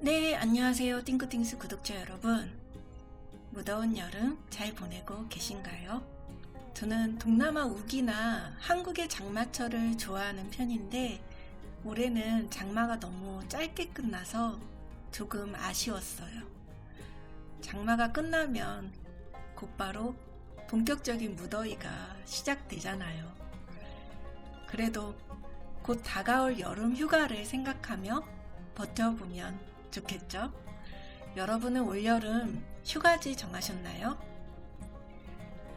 네, 안녕하세요. 띵크띵스 구독자 여러분. 무더운 여름 잘 보내고 계신가요? 저는 동남아 우기나 한국의 장마철을 좋아하는 편인데 올해는 장마가 너무 짧게 끝나서 조금 아쉬웠어요. 장마가 끝나면 곧바로 본격적인 무더위가 시작되잖아요. 그래도 곧 다가올 여름 휴가를 생각하며 버텨보면 좋겠죠? 여러분은 올여름 휴가지 정하셨나요?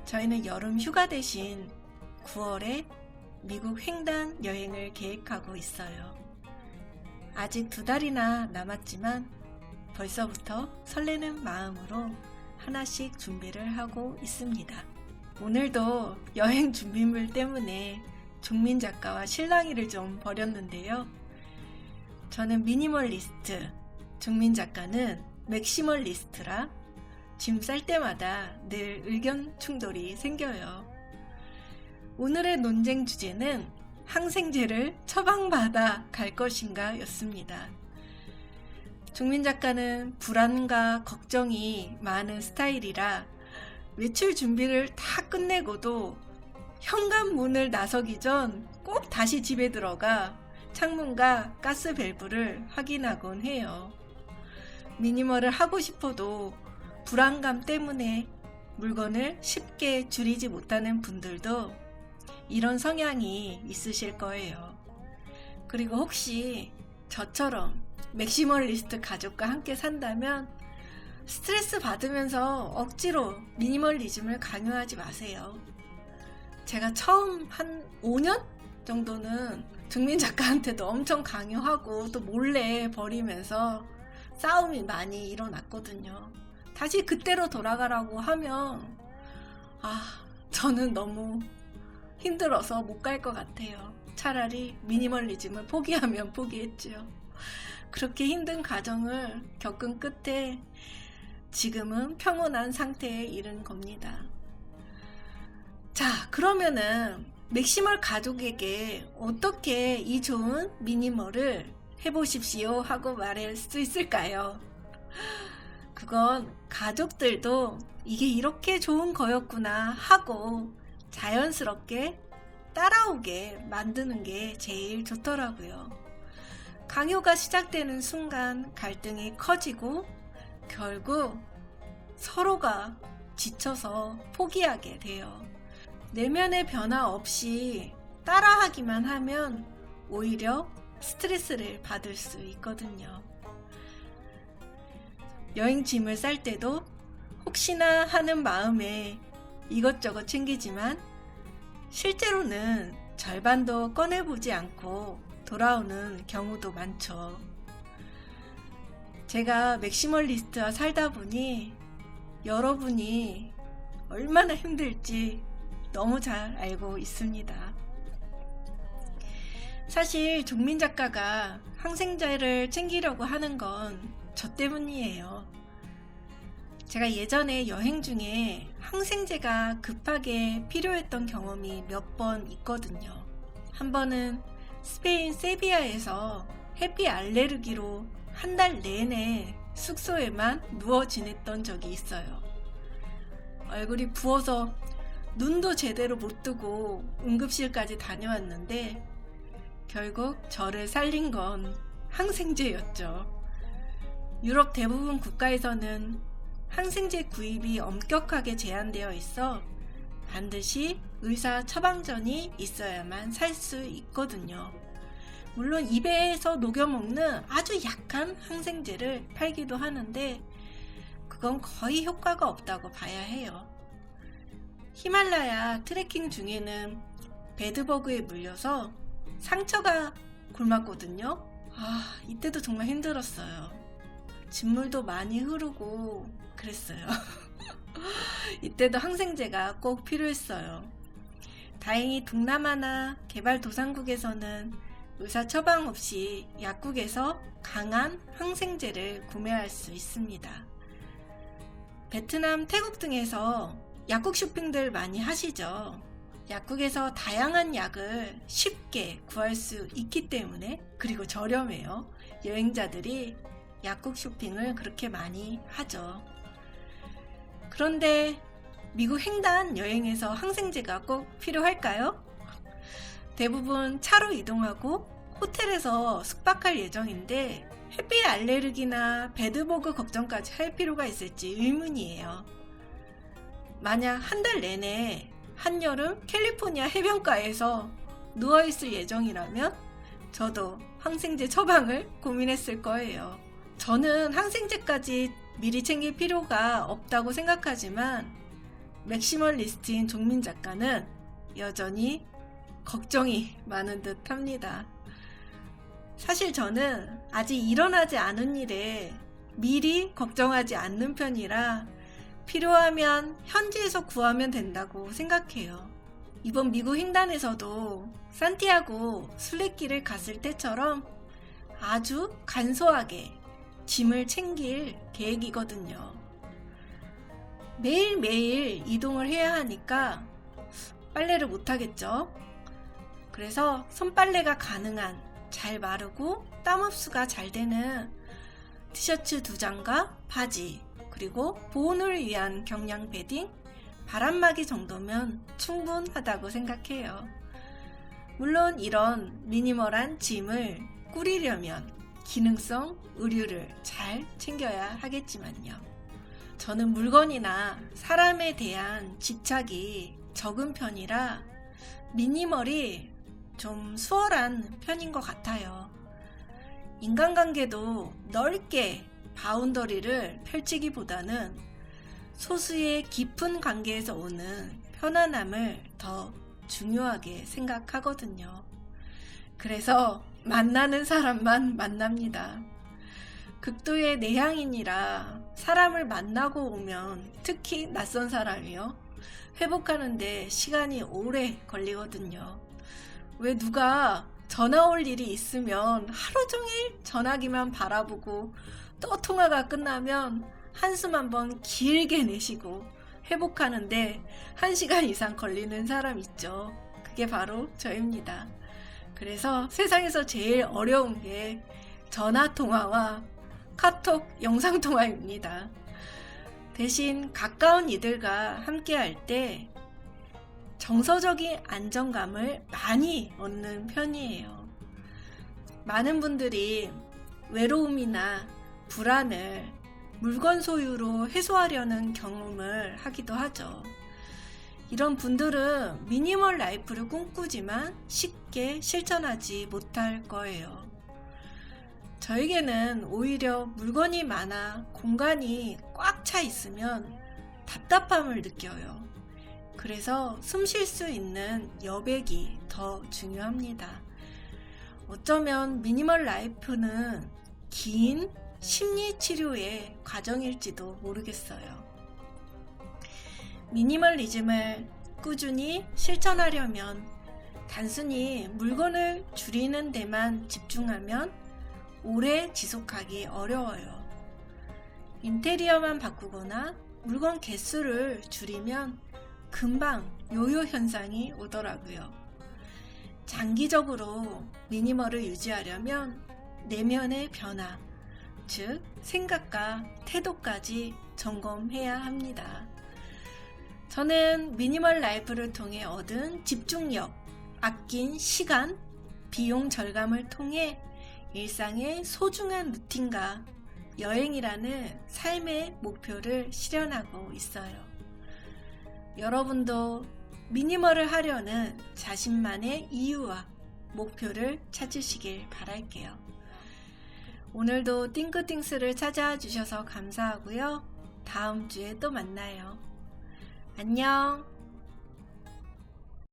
저희는 여름 휴가 대신 9월에 미국 횡단 여행을 계획하고 있어요. 아직 두 달이나 남았지만 벌써부터 설레는 마음으로 하나씩 준비를 하고 있습니다. 오늘도 여행 준비물 때문에 종민 작가와 실랑이를 좀 벌였는데요. 저는 미니멀리스트, 종민 작가는 맥시멀리스트라 짐 쌀 때마다 늘 의견 충돌이 생겨요. 오늘의 논쟁 주제는 항생제를 처방받아 갈 것인가 였습니다. 종민 작가는 불안과 걱정이 많은 스타일이라 외출 준비를 다 끝내고도 현관문을 나서기 전 꼭 다시 집에 들어가 창문과 가스 밸브를 확인하곤 해요. 미니멀을 하고 싶어도 불안감 때문에 물건을 쉽게 줄이지 못하는 분들도 이런 성향이 있으실 거예요. 그리고 혹시 저처럼 맥시멀리스트 가족과 함께 산다면 스트레스 받으면서 억지로 미니멀리즘을 강요하지 마세요. 제가 처음 한 5년 정도는 증민 작가한테도 엄청 강요하고 또 몰래 버리면서 싸움이 많이 일어났거든요. 다시 그때로 돌아가라고 하면 아 저는 너무 힘들어서 못 갈 것 같아요. 차라리 미니멀리즘을 포기하면 포기했죠. 그렇게 힘든 과정을 겪은 끝에 지금은 평온한 상태에 이른 겁니다. 자, 그러면은 맥시멀 가족에게 어떻게 이 좋은 미니멀을 해보십시오 하고 말할 수 있을까요? 그건 가족들도 이게 이렇게 좋은 거였구나 하고 자연스럽게 따라오게 만드는 게 제일 좋더라고요. 강요가 시작되는 순간 갈등이 커지고 결국 서로가 지쳐서 포기하게 돼요. 내면의 변화 없이 따라하기만 하면 오히려 스트레스를 받을 수 있거든요. 여행 짐을 쌀 때도 혹시나 하는 마음에 이것저것 챙기지만 실제로는 절반도 꺼내보지 않고 돌아오는 경우도 많죠. 제가 맥시멀리스트와 살다 보니 여러분이 얼마나 힘들지 너무 잘 알고 있습니다. 사실 종민 작가가 항생제를 챙기려고 하는 건 저 때문이에요. 제가 예전에 여행 중에 항생제가 급하게 필요했던 경험이 몇 번 있거든요. 한 번은 스페인 세비야에서 해피 알레르기로 한 달 내내 숙소에만 누워 지냈던 적이 있어요. 얼굴이 부어서 눈도 제대로 못 뜨고 응급실까지 다녀왔는데 결국 저를 살린 건 항생제였죠. 유럽 대부분 국가에서는 항생제 구입이 엄격하게 제한되어 있어 반드시 의사 처방전이 있어야만 살 수 있거든요. 물론 입에서 녹여 먹는 아주 약한 항생제를 팔기도 하는데 그건 거의 효과가 없다고 봐야 해요. 히말라야 트레킹 중에는 베드버그에 물려서 상처가 곪았거든요. 아, 이때도 정말 힘들었어요. 진물도 많이 흐르고 그랬어요. 이때도 항생제가 꼭 필요했어요. 다행히 동남아나 개발도상국에서는 의사 처방 없이 약국에서 강한 항생제를 구매할 수 있습니다. 베트남, 태국 등에서 약국 쇼핑들 많이 하시죠. 약국에서 다양한 약을 쉽게 구할 수 있기 때문에 그리고 저렴해요. 여행자들이 약국 쇼핑을 그렇게 많이 하죠. 그런데 미국 횡단 여행에서 항생제가 꼭 필요할까요? 대부분 차로 이동하고 호텔에서 숙박할 예정인데 햇빛 알레르기나 배드버그 걱정까지 할 필요가 있을지 의문이에요. 만약 한 달 내내 한여름 캘리포니아 해변가에서 누워있을 예정이라면 저도 항생제 처방을 고민했을 거예요. 저는 항생제까지 미리 챙길 필요가 없다고 생각하지만 맥시멀리스트인 종민 작가는 여전히 걱정이 많은 듯 합니다. 사실 저는 아직 일어나지 않은 일에 미리 걱정하지 않는 편이라 필요하면 현지에서 구하면 된다고 생각해요. 이번 미국 횡단에서도 산티아고 순례길을 갔을 때처럼 아주 간소하게 짐을 챙길 계획이거든요. 매일매일 이동을 해야 하니까 빨래를 못하겠죠. 그래서 손빨래가 가능한 잘 마르고 땀 흡수가 잘 되는 티셔츠 두 장과 바지 그리고 보온을 위한 경량 패딩 바람막이 정도면 충분하다고 생각해요. 물론 이런 미니멀한 짐을 꾸리려면 기능성 의류를 잘 챙겨야 하겠지만요. 저는 물건이나 사람에 대한 집착이 적은 편이라 미니멀이 좀 수월한 편인 것 같아요. 인간관계도 넓게 바운더리를 펼치기보다는 소수의 깊은 관계에서 오는 편안함을 더 중요하게 생각하거든요. 그래서 만나는 사람만 만납니다. 극도의 내향인이라 사람을 만나고 오면 특히 낯선 사람이요. 회복하는데 시간이 오래 걸리거든요. 왜 누가 전화 올 일이 있으면 하루 종일 전화기만 바라보고 또 통화가 끝나면 한숨 한번 길게 내쉬고 회복하는데 한 시간 이상 걸리는 사람 있죠. 그게 바로 저입니다. 그래서 세상에서 제일 어려운 게 전화 통화와 카톡 영상 통화입니다. 대신 가까운 이들과 함께 할 때 정서적인 안정감을 많이 얻는 편이에요. 많은 분들이 외로움이나 불안을 물건 소유로 해소하려는 경험을 하기도 하죠. 이런 분들은 미니멀 라이프를 꿈꾸지만 쉽게 실천하지 못할 거예요. 저에게는 오히려 물건이 많아 공간이 꽉 차 있으면 답답함을 느껴요. 그래서 숨 쉴 수 있는 여백이 더 중요합니다. 어쩌면 미니멀 라이프는 긴 심리 치료의 과정일지도 모르겠어요. 미니멀리즘을 꾸준히 실천하려면 단순히 물건을 줄이는 데만 집중하면 오래 지속하기 어려워요. 인테리어만 바꾸거나 물건 개수를 줄이면 금방 요요 현상이 오더라고요. 장기적으로 미니멀을 유지하려면 내면의 변화, 즉, 생각과 태도까지 점검해야 합니다. 저는 미니멀 라이프를 통해 얻은 집중력, 아낀 시간, 비용 절감을 통해 일상의 소중한 루틴과 여행이라는 삶의 목표를 실현하고 있어요. 여러분도 미니멀을 하려는 자신만의 이유와 목표를 찾으시길 바랄게요. 오늘도 띵크띵스를 찾아와 주셔서 감사하고요. 다음 주에 또 만나요. 안녕!